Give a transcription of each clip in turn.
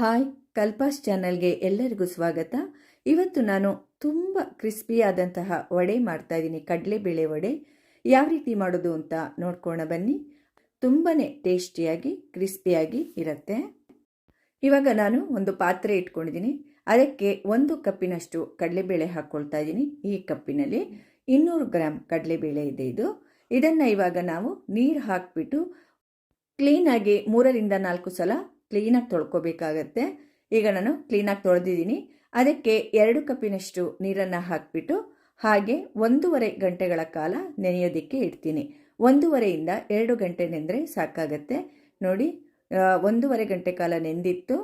Hi ಕಲ್ಪಾಸ್ ಚಾನಲ್ಗೆ ಎಲ್ಲರಿಗೂ ಸ್ವಾಗತ. ಇವತ್ತು ನಾನು ತುಂಬ ಕ್ರಿಸ್ಪಿಯಾದಂತಹ ವಡೆ ಮಾಡ್ತಾ ಇದ್ದೀನಿ, ಕಡಲೆಬೇಳೆ ವಡೆ. ಯಾವ ರೀತಿ ಮಾಡೋದು ಅಂತ ನೋಡ್ಕೋಣ ಬನ್ನಿ. ತುಂಬಾ ಟೇಸ್ಟಿಯಾಗಿ, ಕ್ರಿಸ್ಪಿಯಾಗಿ ಇರುತ್ತೆ. ಇವಾಗ ನಾನು ಒಂದು ಪಾತ್ರೆ ಇಟ್ಕೊಂಡಿದ್ದೀನಿ. ಅದಕ್ಕೆ ಒಂದು ಕಪ್ಪಿನಷ್ಟು ಕಡಲೆಬೇಳೆ ಹಾಕ್ಕೊಳ್ತಾ ಇದ್ದೀನಿ ಈ ಕಪ್ಪಿನಲ್ಲಿ. ಇನ್ನೂರು ಗ್ರಾಮ್ ಕಡಲೆಬೇಳೆ ಇದೆ ಇದು. ಇದನ್ನು ಇವಾಗ ನಾವು ನೀರು ಹಾಕಿಬಿಟ್ಟು ಕ್ಲೀನಾಗಿ ಮೂರರಿಂದ ನಾಲ್ಕು ಸಲ ಕ್ಲೀನಾಗಿ ತೊಳ್ಕೊಬೇಕಾಗತ್ತೆ. ಈಗ ನಾನು ಕ್ಲೀನಾಗಿ ತೊಳೆದಿದ್ದೀನಿ. ಅದಕ್ಕೆ ಎರಡು ಕಪ್ಪಿನಷ್ಟು ನೀರನ್ನು ಹಾಕಿಬಿಟ್ಟು ಹಾಗೆ ಒಂದೂವರೆ ಗಂಟೆಗಳ ಕಾಲ ನೆನೆಯೋದಕ್ಕೆ ಇಡ್ತೀನಿ. ಒಂದೂವರೆಯಿಂದ ಎರಡು ಗಂಟೆ ನೆಂದರೆ ಸಾಕಾಗತ್ತೆ. ನೋಡಿ ಒಂದೂವರೆ ಗಂಟೆ ಕಾಲ ನೆಂದಿತ್ತು.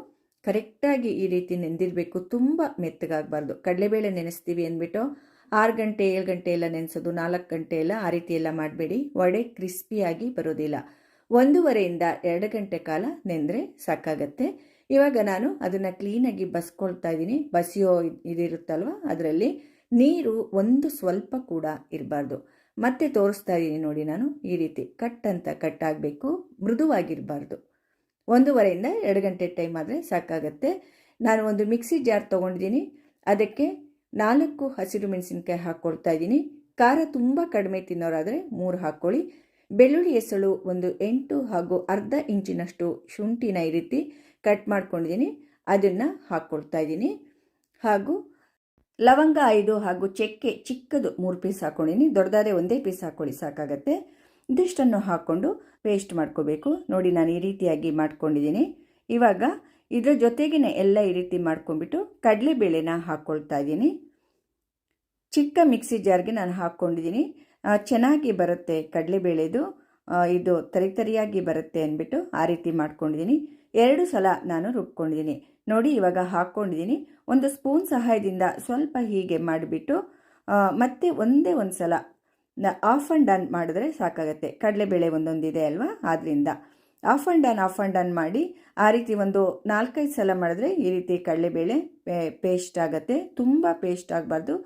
ಕರೆಕ್ಟಾಗಿ ಈ ರೀತಿ ನೆಂದಿರಬೇಕು. ತುಂಬ ಮೆತ್ತಗಾಗಬಾರ್ದು. ಕಡಲೆಬೇಳೆ ನೆನೆಸ್ತೀವಿ ಅಂದ್ಬಿಟ್ಟು ಆರು ಗಂಟೆ, ಏಳು ಗಂಟೆ ಎಲ್ಲ ನೆನೆಸೋದು, ನಾಲ್ಕು ಗಂಟೆ ಎಲ್ಲ ಆ ರೀತಿ ಎಲ್ಲ ಮಾಡಬೇಡಿ. ವಡೆ ಕ್ರಿಸ್ಪಿಯಾಗಿ ಬರೋದಿಲ್ಲ. ಒಂದೂವರೆಯಿಂದ ಎರಡು ಗಂಟೆ ಕಾಲ ನೆಂದರೆ ಸಾಕಾಗತ್ತೆ. ಇವಾಗ ನಾನು ಅದನ್ನು ಕ್ಲೀನಾಗಿ ಬಸ್ಕೊಳ್ತಾ ಇದ್ದೀನಿ. ಬಸಿಯೋ ಇದ್- ಇದಿರುತ್ತಲ್ವ? ಅದರಲ್ಲಿ ನೀರು ಒಂದು ಸ್ವಲ್ಪ ಕೂಡ ಇರಬಾರ್ದು. ಮತ್ತೆ ತೋರಿಸ್ತಾ ಇದ್ದೀನಿ ನೋಡಿ ನಾನು ಈ ರೀತಿ. ಕಟ್ ಅಂತ ಕಟ್ ಆಗಬೇಕು, ಮೃದುವಾಗಿರಬಾರ್ದು. ಒಂದೂವರೆಯಿಂದ ಎರಡು ಗಂಟೆ ಟೈಮ್ ಆದರೆ ಸಾಕಾಗತ್ತೆ. ನಾನು ಒಂದು ಮಿಕ್ಸಿ ಜಾರ್ ತೊಗೊಂಡಿದ್ದೀನಿ. ಅದಕ್ಕೆ ನಾಲ್ಕು ಹಸಿರು ಮೆಣಸಿನ್ಕಾಯಿ ಹಾಕ್ಕೊಳ್ತಾ ಇದ್ದೀನಿ. ಖಾರ ತುಂಬ ಕಡಿಮೆ ತಿನ್ನೋರಾದರೆ ಮೂರು ಹಾಕ್ಕೊಳ್ಳಿ. ಬೆಳ್ಳುಳ್ಳಿ ಎಸಳು ಒಂದು ಎಂಟು ಹಾಗೂ ಅರ್ಧ ಇಂಚಿನಷ್ಟು ಶುಂಠಿನ ಈ ರೀತಿ ಕಟ್ ಮಾಡ್ಕೊಂಡಿದ್ದೀನಿ. ಅದನ್ನು ಹಾಕ್ಕೊಳ್ತಾ ಇದ್ದೀನಿ. ಹಾಗೂ ಲವಂಗ ಐದು ಹಾಗೂ ಚಕ್ಕೆ ಚಿಕ್ಕದು ಮೂರು ಪೀಸ್ ಹಾಕ್ಕೊಂಡಿದ್ದೀನಿ ದೊಡ್ಡದಾದ್ರೆ ಒಂದೇ ಪೀಸ್ ಹಾಕ್ಕೊಳ್ಳಿ ಸಾಕಾಗತ್ತೆ. ಇದಿಷ್ಟನ್ನು ಹಾಕ್ಕೊಂಡು ಪೇಸ್ಟ್ ಮಾಡ್ಕೋಬೇಕು. ನೋಡಿ, ನಾನು ಈ ರೀತಿಯಾಗಿ ಮಾಡ್ಕೊಂಡಿದ್ದೀನಿ. ಇವಾಗ ಇದರ ಜೊತೆಗೇ ಎಲ್ಲ ಈ ರೀತಿ ಮಾಡ್ಕೊಂಡ್ಬಿಟ್ಟು ಕಡಲೆಬೇಳೆನ ಹಾಕ್ಕೊಳ್ತಾ ಇದ್ದೀನಿ. ಚಿಕ್ಕ ಮಿಕ್ಸಿ ಜಾರ್ಗೆ ನಾನು ಹಾಕ್ಕೊಂಡಿದ್ದೀನಿ ಚೆನ್ನಾಗಿ ಬರುತ್ತೆ ಕಡಲೆಬೇಳೆದು ಇದು ತರಿ ತರಿಯಾಗಿ ಬರುತ್ತೆ ಅಂದ್ಬಿಟ್ಟು ಆ ರೀತಿ ಮಾಡ್ಕೊಂಡಿದ್ದೀನಿ. ಎರಡು ಸಲ ನಾನು ರುಬ್ಕೊಂಡಿದ್ದೀನಿ. ನೋಡಿ ಇವಾಗ ಹಾಕ್ಕೊಂಡಿದ್ದೀನಿ. ಒಂದು ಸ್ಪೂನ್ ಸಹಾಯದಿಂದ ಸ್ವಲ್ಪ ಹೀಗೆ ಮಾಡಿಬಿಟ್ಟು ಮತ್ತೆ ಒಂದೇ ಒಂದು ಸಲ ಆಫ್ ಆ್ಯಂಡ್ ಡನ್ ಮಾಡಿದ್ರೆ ಸಾಕಾಗತ್ತೆ. ಕಡಲೆಬೇಳೆ ಒಂದೊಂದಿದೆ ಅಲ್ವಾ? ಆದ್ದರಿಂದ off and done off and done ಮಾಡಿ ಆ ರೀತಿ ಒಂದು ನಾಲ್ಕೈದು ಸಲ ಮಾಡಿದ್ರೆ ಈ ರೀತಿ ಕಡಲೆಬೇಳೆ ಪೇಸ್ಟ್ ಆಗುತ್ತೆ. ತುಂಬ ಪೇಸ್ಟ್ ಆಗಬಾರ್ದು.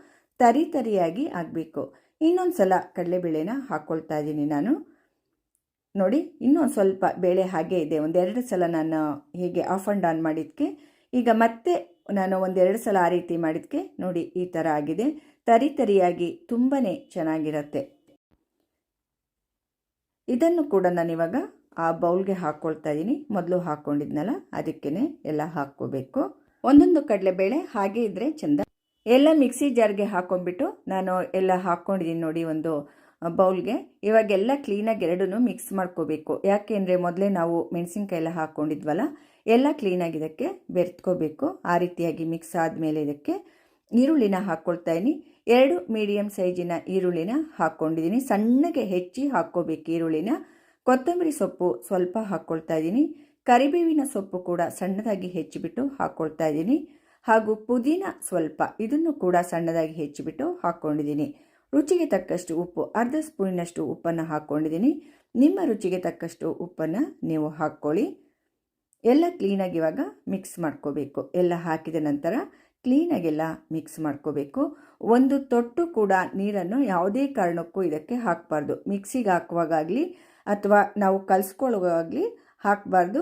ತರಿ ತರಿಯಾಗಿ ಆಗಬೇಕು. ಇನ್ನೊಂದು ಸಲ ಕಡಲೆಬೇಳೆನ ಹಾಕ್ಕೊಳ್ತಾ ಇದ್ದೀನಿ ನಾನು. ನೋಡಿ, ಇನ್ನೊಂದು ಸ್ವಲ್ಪ ಬೇಳೆ ಹಾಗೆ ಇದೆ. ಒಂದೆರಡು ಸಲ ನಾನು ಹೀಗೆ ಆಫ್ ಆ್ಯಂಡ್ ಆನ್ ಮಾಡಿದ್ಕೆ. ಈಗ ಮತ್ತೆ ನಾನು ಒಂದೆರಡು ಸಲ ಆ ರೀತಿ ಮಾಡಿದ್ಕೆ. ನೋಡಿ, ಈ ಥರ ಆಗಿದೆ. ತರಿ ತರಿಯಾಗಿ ತುಂಬಾ ಚೆನ್ನಾಗಿರುತ್ತೆ. ಇದನ್ನು ಕೂಡ ನಾನಿವಾಗ ಆ ಬೌಲ್ಗೆ ಹಾಕ್ಕೊಳ್ತಾ ಇದ್ದೀನಿ. ಮೊದಲು ಹಾಕ್ಕೊಂಡಿದ್ನಲ್ಲ ಅದಕ್ಕೇ ಎಲ್ಲ ಹಾಕ್ಕೋಬೇಕು. ಒಂದೊಂದು ಕಡಲೆಬೇಳೆ ಹಾಗೆ ಇದ್ದರೆ ಚೆಂದ ಎಲ್ಲ ಮಿಕ್ಸಿ ಜಾರ್ಗೆ ಹಾಕೊಂಡ್ಬಿಟ್ಟು ನಾನು ಎಲ್ಲ ಹಾಕ್ಕೊಂಡಿದ್ದೀನಿ ನೋಡಿ ಒಂದು ಬೌಲ್ಗೆ. ಇವಾಗೆಲ್ಲ ಕ್ಲೀನಾಗಿ ಎರಡೂ ಮಿಕ್ಸ್ ಮಾಡ್ಕೋಬೇಕು. ಯಾಕೆಂದರೆ ಮೊದಲೇ ನಾವು ಮೆಣಸಿನ್ಕಾಯಿ ಎಲ್ಲ ಹಾಕ್ಕೊಂಡಿದ್ವಲ್ಲ ಎಲ್ಲ ಕ್ಲೀನಾಗಿ ಇದಕ್ಕೆ ಬೆರೆತ್ಕೋಬೇಕು. ಆ ರೀತಿಯಾಗಿ ಮಿಕ್ಸ್ ಆದಮೇಲೆ ಇದಕ್ಕೆ ಈರುಳ್ಳಿನ ಹಾಕ್ಕೊಳ್ತಾ ಇದ್ದೀನಿ ಎರಡು ಮೀಡಿಯಮ್ ಸೈಜಿನ ಈರುಳ್ಳಿನ ಹಾಕ್ಕೊಂಡಿದ್ದೀನಿ ಸಣ್ಣಗೆ ಹೆಚ್ಚಿ ಹಾಕ್ಕೋಬೇಕು ಈರುಳ್ಳಿನ. ಕೊತ್ತಂಬರಿ ಸೊಪ್ಪು ಸ್ವಲ್ಪ ಹಾಕ್ಕೊಳ್ತಾ ಇದ್ದೀನಿ ಕರಿಬೇವಿನ ಸೊಪ್ಪು ಕೂಡ ಸಣ್ಣದಾಗಿ ಹೆಚ್ಚಿಬಿಟ್ಟು ಹಾಕ್ಕೊಳ್ತಾ ಇದ್ದೀನಿ ಹಾಗೂ ಪುದೀನ ಸ್ವಲ್ಪ ಇದನ್ನು ಕೂಡ ಸಣ್ಣದಾಗಿ ಹೆಚ್ಚಿಬಿಟ್ಟು ಹಾಕ್ಕೊಂಡಿದ್ದೀನಿ ರುಚಿಗೆ ತಕ್ಕಷ್ಟು ಉಪ್ಪು, ಅರ್ಧ ಸ್ಪೂನಿನಷ್ಟು ಉಪ್ಪನ್ನು ಹಾಕ್ಕೊಂಡಿದ್ದೀನಿ ನಿಮ್ಮ ರುಚಿಗೆ ತಕ್ಕಷ್ಟು ಉಪ್ಪನ್ನು ನೀವು ಹಾಕ್ಕೊಳ್ಳಿ. ಎಲ್ಲ ಕ್ಲೀನಾಗಿ ಇವಾಗ ಮಿಕ್ಸ್ ಮಾಡ್ಕೋಬೇಕು. ಎಲ್ಲ ಹಾಕಿದ ನಂತರ ಕ್ಲೀನಾಗೆಲ್ಲ ಮಿಕ್ಸ್ ಮಾಡ್ಕೋಬೇಕು. ಒಂದು ತೊಟ್ಟು ಕೂಡ ನೀರನ್ನು ಯಾವುದೇ ಕಾರಣಕ್ಕೂ ಇದಕ್ಕೆ ಹಾಕಬಾರ್ದು. ಮಿಕ್ಸಿಗೆ ಹಾಕುವಾಗಲಿ ಅಥವಾ ನಾವು ಕಲಿಸ್ಕೊಳ್ಳುವಾಗಲಿ ಹಾಕಬಾರ್ದು.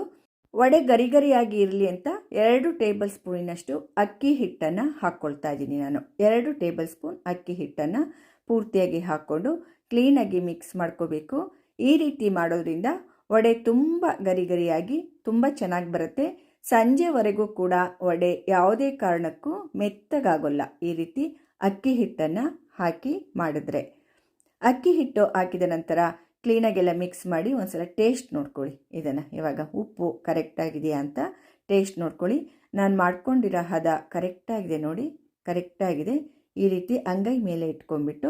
ವಡೆ ಗರಿ ಗರಿಯಾಗಿ ಇರಲಿ ಅಂತ ಎರಡು ಟೇಬಲ್ ಸ್ಪೂನಿನಷ್ಟು ಅಕ್ಕಿ ಹಿಟ್ಟನ್ನು ಹಾಕ್ಕೊಳ್ತಾ ಇದ್ದೀನಿ ನಾನು. ಎರಡು ಟೇಬಲ್ ಸ್ಪೂನ್ ಅಕ್ಕಿ ಹಿಟ್ಟನ್ನು ಪೂರ್ತಿಯಾಗಿ ಹಾಕ್ಕೊಂಡು ಕ್ಲೀನಾಗಿ ಮಿಕ್ಸ್ ಮಾಡ್ಕೋಬೇಕು. ಈ ರೀತಿ ಮಾಡೋದ್ರಿಂದ ವಡೆ ತುಂಬ ಗರಿ ಗರಿಯಾಗಿ ತುಂಬ ಚೆನ್ನಾಗಿ ಬರುತ್ತೆ. ಸಂಜೆವರೆಗೂ ಕೂಡ ವಡೆ ಯಾವುದೇ ಕಾರಣಕ್ಕೂ ಮೆತ್ತಗಾಗೋಲ್ಲ. ಈ ರೀತಿ ಅಕ್ಕಿ ಹಿಟ್ಟನ್ನು ಹಾಕಿ ಮಾಡಿದ್ರೆ. ಅಕ್ಕಿ ಹಿಟ್ಟು ಹಾಕಿದ ನಂತರ ಕ್ಲೀನಾಗೆಲ್ಲ ಮಿಕ್ಸ್ ಮಾಡಿ ಒಂದ್ಸಲ ಟೇಸ್ಟ್ ನೋಡ್ಕೊಳ್ಳಿ ಇದನ್ನು. ಇವಾಗ ಉಪ್ಪು ಕರೆಕ್ಟಾಗಿದೆಯಾ ಅಂತ ಟೇಸ್ಟ್ ನೋಡ್ಕೊಳ್ಳಿ. ನಾನು ಮಾಡ್ಕೊಂಡಿರೋ ಹದ ಕರೆಕ್ಟಾಗಿದೆ ನೋಡಿ ಕರೆಕ್ಟಾಗಿದೆ ಈ ರೀತಿ ಅಂಗೈ ಮೇಲೆ ಇಟ್ಕೊಂಡ್ಬಿಟ್ಟು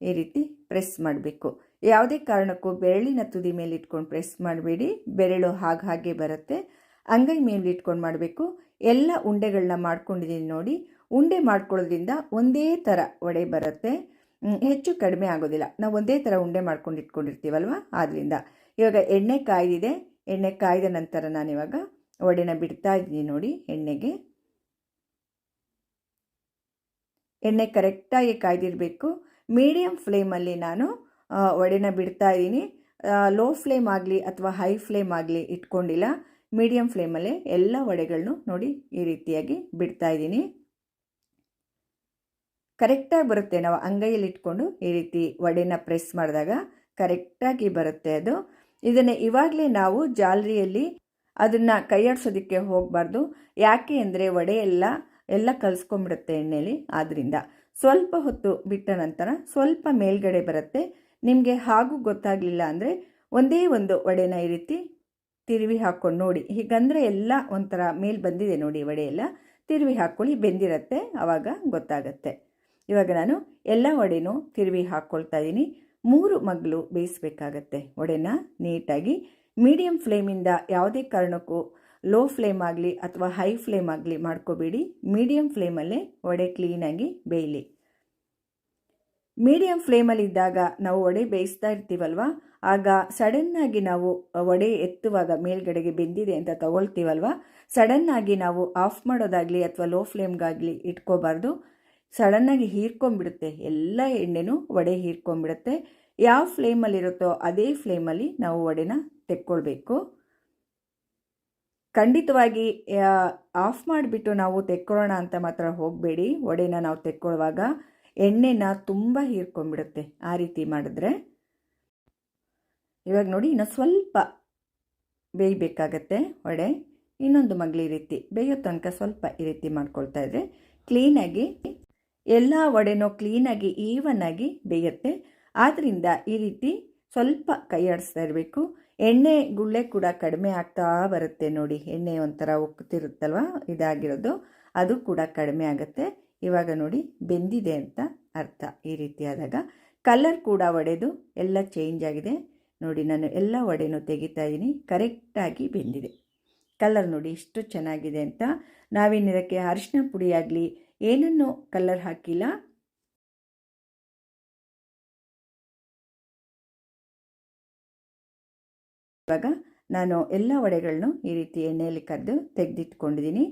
ಈ ರೀತಿ ಪ್ರೆಸ್ ಮಾಡಬೇಕು. ಯಾವುದೇ ಕಾರಣಕ್ಕೂ ಬೆರಳಿನ ತುದಿ ಮೇಲೆ ಇಟ್ಕೊಂಡು ಪ್ರೆಸ್ ಮಾಡಬೇಡಿ. ಬೆರಳು ಹಾಗೆ ಹಾಗೆ ಬರುತ್ತೆ. ಅಂಗೈ ಮೇಲೆ ಇಟ್ಕೊಂಡು ಮಾಡಬೇಕು. ಎಲ್ಲ ಉಂಡೆಗಳನ್ನ ಮಾಡ್ಕೊಂಡಿದ್ದೀನಿ ನೋಡಿ. ಉಂಡೆ ಮಾಡ್ಕೊಳ್ಳೋದ್ರಿಂದ ಒಂದೇ ಥರ ವಡೆ ಬರುತ್ತೆ. ಹೆಚ್ಚು ಕಡಿಮೆ ಆಗೋದಿಲ್ಲ. ನಾವು ಒಂದೇ ಥರ ಉಂಡೆ ಮಾಡ್ಕೊಂಡು ಇಟ್ಕೊಂಡಿರ್ತೀವಲ್ವ? ಆದ್ದರಿಂದ ಇವಾಗ ಎಣ್ಣೆ ಕಾಯ್ದಿದೆ. ಎಣ್ಣೆ ಕಾಯ್ದ ನಂತರ ನಾನಿವಾಗ ವಡೆನ ಬಿಡ್ತಾ ಇದ್ದೀನಿ ನೋಡಿ ಎಣ್ಣೆಗೆ. ಎಣ್ಣೆ ಕರೆಕ್ಟಾಗಿ ಕಾಯ್ದಿರಬೇಕು. ಮೀಡಿಯಮ್ ಫ್ಲೇಮಲ್ಲಿ ನಾನು ಒಡೆನ ಬಿಡ್ತಾ ಇದ್ದೀನಿ. ಲೋ ಫ್ಲೇಮ್ ಆಗಲಿ ಅಥವಾ ಹೈ ಫ್ಲೇಮ್ ಆಗಲಿ ಇಟ್ಕೊಂಡಿಲ್ಲ. ಮೀಡಿಯಮ್ ಫ್ಲೇಮಲ್ಲೇ ಎಲ್ಲ ವಡೆಗಳನ್ನು ನೋಡಿ ಈ ರೀತಿಯಾಗಿ ಬಿಡ್ತಾ ಇದ್ದೀನಿ. ಕರೆಕ್ಟಾಗಿ ಬರುತ್ತೆ. ನಾವು ಅಂಗೈಯಲ್ಲಿ ಇಟ್ಕೊಂಡು ಈ ರೀತಿ ವಡೆನ ಪ್ರೆಸ್ ಮಾಡಿದಾಗ ಕರೆಕ್ಟಾಗಿ ಬರುತ್ತೆ ಅದು. ಇದನ್ನು ಇವಾಗಲೇ ನಾವು ಜಾಲರಿಯಲ್ಲಿ ಅದನ್ನು ಕೈಯಾಡಿಸೋದಕ್ಕೆ ಹೋಗಬಾರ್ದು. ಯಾಕೆ ಅಂದರೆ ವಡೆ ಎಲ್ಲ ಎಲ್ಲ ಕಲಿಸ್ಕೊಂಬಿಡುತ್ತೆ ಎಣ್ಣೆಯಲ್ಲಿ ಆದ್ದರಿಂದ ಸ್ವಲ್ಪ ಹೊತ್ತು ಬಿಟ್ಟ ನಂತರ ಸ್ವಲ್ಪ ಮೇಲ್ಗಡೆ ಬರುತ್ತೆ. ನಿಮಗೆ ಹಾಗೂ ಗೊತ್ತಾಗಲಿಲ್ಲ ಅಂದರೆ ಒಂದೇ ಒಂದು ವಡೆನ ಈ ರೀತಿ ತಿರುವಿ ಹಾಕ್ಕೊಂಡು ನೋಡಿ. ಹೀಗಂದರೆ ಎಲ್ಲ ಒಂಥರ ಮೇಲೆ ಬಂದಿದೆ ನೋಡಿ ವಡೆ ಎಲ್ಲ. ತಿರುವಿ ಹಾಕ್ಕೊಳ್ಳಿ, ಬೆಂದಿರತ್ತೆ ಆವಾಗ ಗೊತ್ತಾಗತ್ತೆ. ಇವಾಗ ನಾನು ಎಲ್ಲ ವಡೆನೂ ತಿರುವಿ ಹಾಕ್ಕೊಳ್ತಾ ಇದ್ದೀನಿ. ಮೂರು ಮಗ್ಲು ಬೇಯಿಸ್ಬೇಕಾಗತ್ತೆ. ವಡೆನ ನೀಟಾಗಿ ಮೀಡಿಯಂ ಫ್ಲೇಮಿಂದ ಯಾವುದೇ ಕಾರಣಕ್ಕೂ ಲೋ ಫ್ಲೇಮ್ ಆಗಲಿ ಅಥವಾ ಹೈ ಫ್ಲೇಮ್ ಆಗಲಿ ಮಾಡ್ಕೋಬೇಡಿ. ಮೀಡಿಯಂ ಫ್ಲೇಮಲ್ಲೇ ವಡೆ ಕ್ಲೀನಾಗಿ ಬೇಯಲಿ. ಮೀಡಿಯಂ ಫ್ಲೇಮಲ್ಲಿದ್ದಾಗ ನಾವು ವಡೆ ಬೇಯಿಸ್ತಾ ಇರ್ತೀವಲ್ವ? ಆಗ ಸಡನ್ನಾಗಿ ನಾವು ವಡೆ ಎತ್ತುವಾಗ ಮೇಲ್ಗಡೆಗೆ ಬೆಂದಿದೆ ಅಂತ ತಗೊಳ್ತೀವಲ್ವ? ಸಡನ್ನಾಗಿ ನಾವು ಆಫ್ ಮಾಡೋದಾಗಲಿ ಅಥವಾ ಲೋ ಫ್ಲೇಮ್ಗಾಗಲಿ ಇಟ್ಕೋಬಾರ್ದು. ಸಡನ್ನಾಗಿ ಹೀರ್ಕೊಂಡ್ಬಿಡುತ್ತೆ. ಎಲ್ಲ ಎಣ್ಣೆನೂ ವಡೆ ಹೀರ್ಕೊಂಡ್ಬಿಡುತ್ತೆ. ಯಾವ ಫ್ಲೇಮಲ್ಲಿರುತ್ತೋ ಅದೇ ಫ್ಲೇಮಲ್ಲಿ ನಾವು ವಡೆನ ತೆಕ್ಕೊಳ್ಬೇಕು. ಖಂಡಿತವಾಗಿ ಆಫ್ ಮಾಡಿಬಿಟ್ಟು ನಾವು ತೆಕ್ಕೊಳ್ಳೋಣ ಅಂತ ಮಾತ್ರ ಹೋಗಬೇಡಿ. ವಡೆನ ನಾವು ತೆಕ್ಕೊಳ್ಳುವಾಗ ಎಣ್ಣೆನ ತುಂಬ ಹೀರ್ಕೊಂಡ್ಬಿಡುತ್ತೆ ಆ ರೀತಿ ಮಾಡಿದ್ರೆ. ಇವಾಗ ನೋಡಿ, ಇನ್ನು ಸ್ವಲ್ಪ ಬೇಯಬೇಕಾಗತ್ತೆ ವಡೆ. ಇನ್ನೊಂದು ಮಗ್ಲಿ ರೀತಿ, ಬೇಯೋ ತನಕ ಸ್ವಲ್ಪ ಈ ರೀತಿ ಮಾಡ್ಕೊಳ್ತಾ ಇದ್ರೆ ಕ್ಲೀನಾಗಿ ಎಲ್ಲ ವಡೆನೂ ಕ್ಲೀನಾಗಿ ಈವನ್ ಆಗಿ ಬೇಯುತ್ತೆ. ಆದ್ದರಿಂದ ಈ ರೀತಿ ಸ್ವಲ್ಪ ಕೈ ಆಡಿಸ್ತಾ ಇರಬೇಕು. ಎಣ್ಣೆ ಗುಳ್ಳೆ ಕೂಡ ಕಡಿಮೆ ಆಗ್ತಾ ಬರುತ್ತೆ ನೋಡಿ. ಎಣ್ಣೆ ಒಂಥರ ಉಕ್ಕುತ್ತಿರುತ್ತಲ್ವ ಇದಾಗಿರೋದು. ಅದು ಕೂಡ ಕಡಿಮೆ ಆಗುತ್ತೆ. ಇವಾಗ ನೋಡಿ, ಬೆಂದಿದೆ ಅಂತ ಅರ್ಥ ಈ ರೀತಿ ಆದಾಗ. ಕಲರ್ ಕೂಡ ಒಡೆದು ಎಲ್ಲ ಚೇಂಜ್ ಆಗಿದೆ. ನೋಡಿ, ನಾನು ಎಲ್ಲ ಒಡೆನೂ ತೆಗಿತಾ ಇದ್ದೀನಿ. ಕರೆಕ್ಟಾಗಿ ಬೆಂದಿದೆ. ಕಲರ್ ನೋಡಿ ಎಷ್ಟು ಚೆನ್ನಾಗಿದೆ ಅಂತ. ನಾವೇನಿದಕ್ಕೆ ಅರಿಶಿನ ಪುಡಿ ಆಗಲಿ ಏನನ್ನೂ ಕಲರ್ ಹಾಕಿಲ್ಲ? ಇವಾಗ ನಾನು ಎಲ್ಲ ವಡೆಗಳನ್ನು ಈ ರೀತಿ ಎಣ್ಣೆಯಲ್ಲಿ ಕರೆದು ತೆಗೆದಿಟ್ಕೊಂಡಿದ್ದೀನಿ.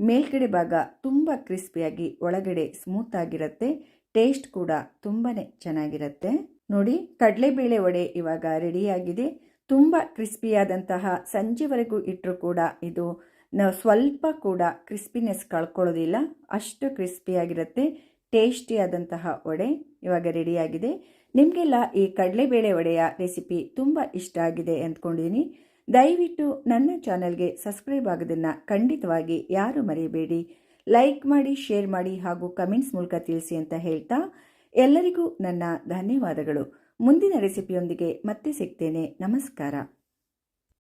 ಮೇಲ್ಗಡೆ ಭಾಗ ತುಂಬ ಕ್ರಿಸ್ಪಿಯಾಗಿ ಒಳಗಡೆ ಸ್ಮೂತ್ ಆಗಿರುತ್ತೆ, ಟೇಸ್ಟ್ ಕೂಡ ತುಂಬಾ ಚೆನ್ನಾಗಿರುತ್ತೆ. ನೋಡಿ, ಕಡಲೆಬೇಳೆ ವಡೆ ಇವಾಗ ರೆಡಿಯಾಗಿದೆ ತುಂಬ ಕ್ರಿಸ್ಪಿಯಾದಂತಹ ಸಂಜೆವರೆಗೂ ಇಟ್ಟರೂ ಕೂಡ ಇದು ನಾವು ಸ್ವಲ್ಪ ಕೂಡ ಕ್ರಿಸ್ಪಿನೆಸ್ ಕಳ್ಕೊಳ್ಳೋದಿಲ್ಲ. ಅಷ್ಟು ಕ್ರಿಸ್ಪಿಯಾಗಿರುತ್ತೆ ಟೇಸ್ಟಿಯಾದಂತಹ ವಡೆ ಇವಾಗ ರೆಡಿಯಾಗಿದೆ ನಿಮಗೆಲ್ಲ ಈ ಕಡಲೆಬೇಳೆ ವಡೆಯ ರೆಸಿಪಿ ತುಂಬ ಇಷ್ಟ ಆಗಿದೆ ಅಂದ್ಕೊಂಡಿದ್ದೀನಿ ದಯವಿಟ್ಟು ನನ್ನ ಚಾನಲ್ಗೆ ಸಬ್ಸ್ಕ್ರೈಬ್ ಆಗೋದನ್ನು ಖಂಡಿತವಾಗಿ ಯಾರು ಮರೆಯಬೇಡಿ ಲೈಕ್ ಮಾಡಿ ಶೇರ್ ಮಾಡಿ ಹಾಗೂ ಕಮೆಂಟ್ಸ್ ಮೂಲಕ ತಿಳಿಸಿ ಅಂತ ಹೇಳ್ತಾ ಎಲ್ಲರಿಗೂ ನನ್ನ ಧನ್ಯವಾದಗಳು. ಮುಂದಿನ ರೆಸಿಪಿಯೊಂದಿಗೆ ಮತ್ತೆ ಸಿಗ್ತೇನೆ. ನಮಸ್ಕಾರ.